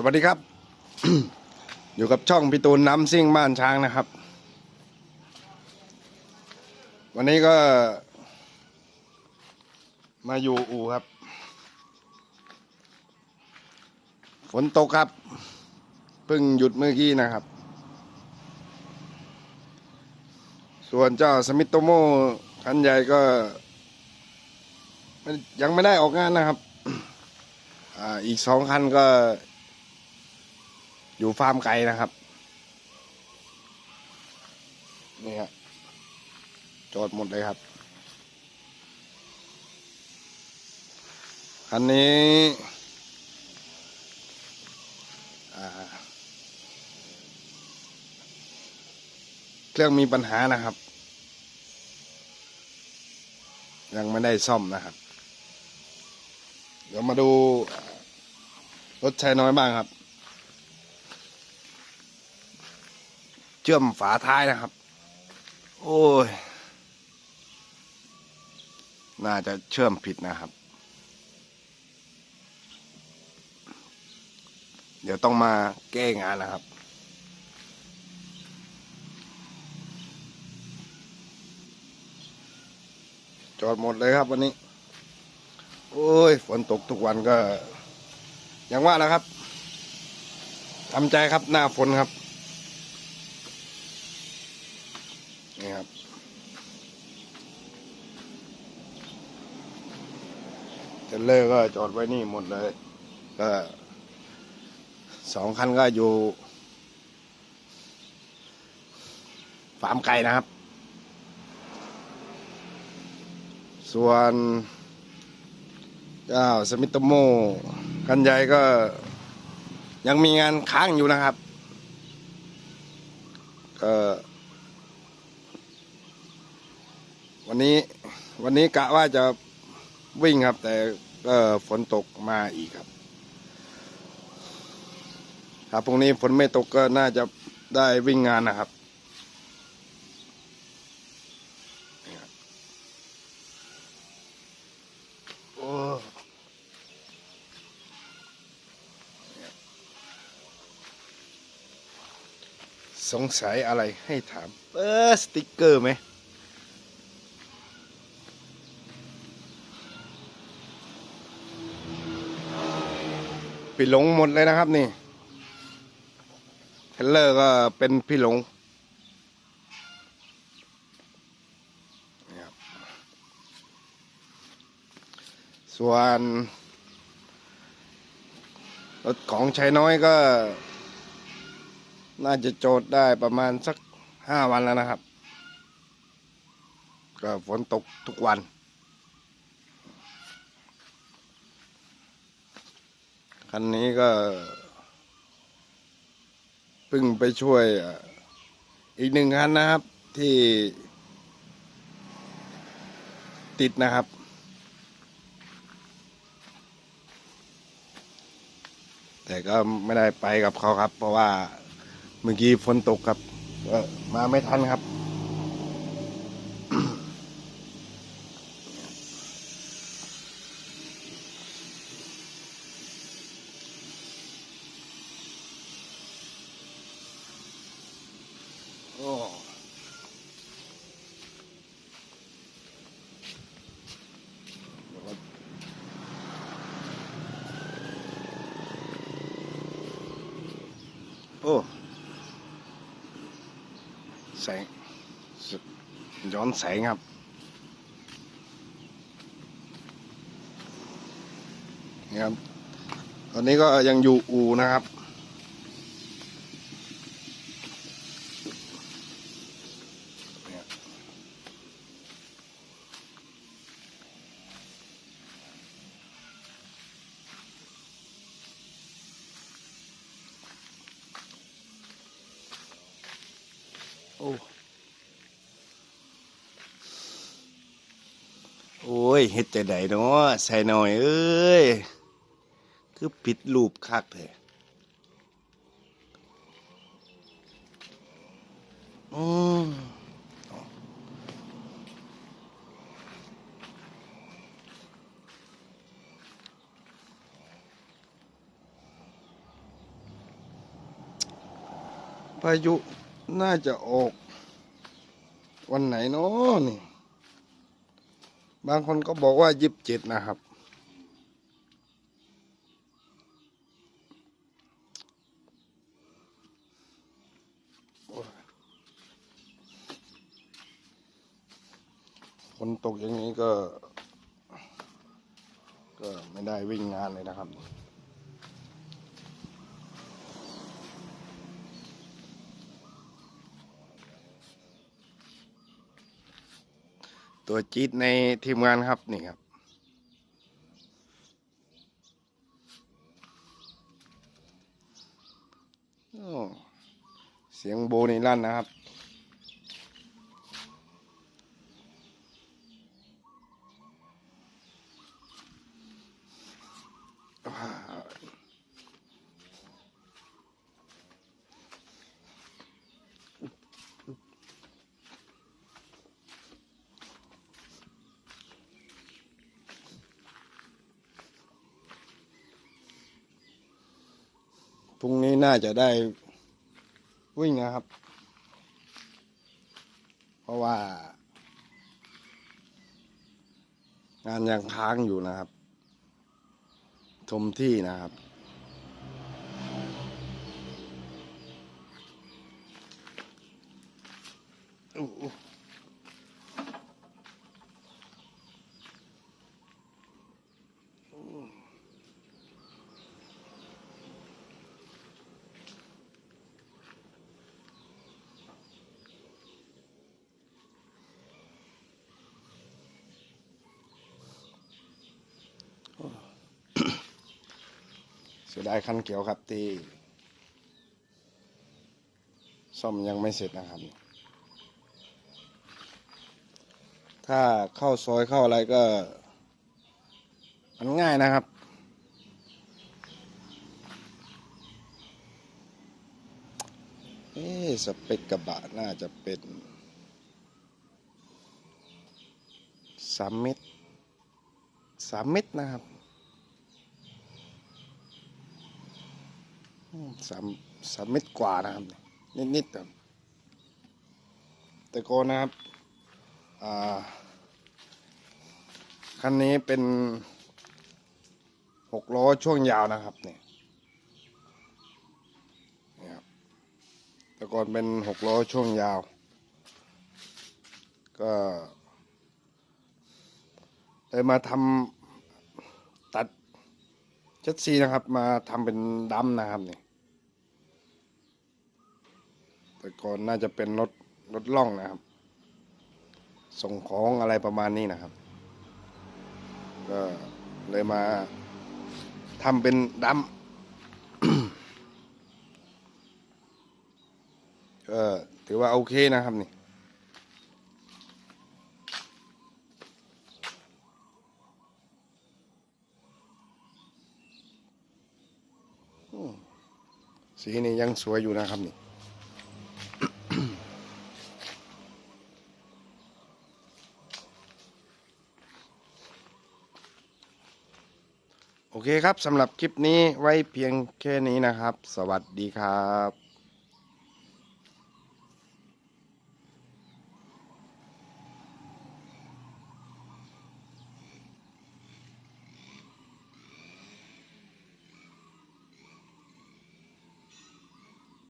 สวัสดีครับ อยู่กับช่องพี่ตูนน้ำซิ่งบ้านช้างนะครับ วันนี้ก็ มาอยู่อู่ครับ ฝนตกครับเพิ่งหยุดเมื่อกี้นะครับ ส่วนเจ้าสมิตโตโมคันใหญ่ก็ยังไม่ได้ออกงานนะครับออีกสองคันก็ อยู่ฟาร์มไก่นะครับ นี่ครับจอดหมดเลยครับคันนี้ เครื่องมีปัญหานะครับ ยังไม่ได้ซ่อมนะครับ เดี๋ยวมาดูรถชายน้อยบ้างครับ ชื่อมฝาท้ายนะครับ โอ้ย น่าจะเชื่อมผิดนะครับ เดี๋ยวต้องมาแก้งานนะครับจอดหมดเลยครับวันนี้ โอ้ย ฝนตกทุกวันก็ อย่างว่านะครับทำใจครับหน้าฝนครับ นี่ครับ เทเลอร์ก็จอดไว้นี่หมดเลย ก็สองคันก็อยู่ฟาร์มไก่นะครับ ส่วนเจ้าสมิตโมคันใหญ่ก็ยังมีงานค้างอยู่นะครับ ก็วันนี้วันนี้กะว่าจะวิ่งครับแต่ ก็ฝนตกมาอีกครับถ้าพรุ่งนี้ฝนไม่ตกก็น่าจะได้วิ่งงานนะครับสงสัยอะไรให้ถาม เออสติกเกอร์ไหม พี่หลงหมดเลยนะครับนี่เทเลอร์ก็เป็นพี่หลงส่วนรถของชัยน้อยก็ น่าจะโจทย์ได้ประมาณสักห้าวันแล้วนะครับ ก็ฝนตกทุกวัน คันนี้ก็เพิ่งไปช่วยอีกหนึ่งคันนะครับที่ติดนะครับ แต่ก็ไม่ได้ไปกับเขาครับ เพราะว่าเมื่อกี้ฝนตกครับมาไม่ทันครับ อ้แสงย้อนแสงครับ นี่ครับ ตอนนี้ก็ยังอยู่อูนะครับ โอ้โอ้ยเฮ็ดจะไดเนาะใส่หน่อย เอ้ย คือปิดรูปคักแท้อืมพายุ น่าจะออก วันไหนเนาะนี่ บางคนก็บอกว่ายิบเจ็ดนะครับ ฝนตกอย่างนี้ก็ ก็ไม่ได้วิ่งงานเลยนะครับ ตัวจี๊ดในทีมงานครับนี่ครับ เสียงโบนี่ลั่นนะครับ พรุ่งนี้น่าจะได้วิ่งนะครับ เพราะว่า งานยังค้างอยู่นะครับทมที่นะครับอู้ สียดายคันเขียวครับที่ซ่อมยังไม่เสร็จนะครับ ถ้าเข้าซอยเข้าอะไรก็ มันง่ายนะครับ เอ๊สเปกกระบะน่าจะเป็นสามเม็ดสามเม็ดนะครับอืม สามสามเม็ดกว่านะครับ นิดๆครับแต่ก่อนนะครับอ่าคันนี้เป็นหกล้อช่วงยาวนะครับเนี่ยนี่ครับแต่ก่อนเป็นหกล้อช่วงยาว ก็เลยมาทำ จ็ดซีนะครับ มาทำเป็นดัมนะครับนี่แต่ก่อนน่าจะเป็นรถรถล่องนะครับ ส่งของอะไรประมาณนี้นะครับ ก็เลยมาทำเป็นดัมก็ถือว่าโอเคนะครับนี่ สีนี่ยังสวยอยู่นะครับนี่โอเคครับสำหรับคลิปนี้ไว้เพียงแค่นี้นะครับ สวัสดีครับ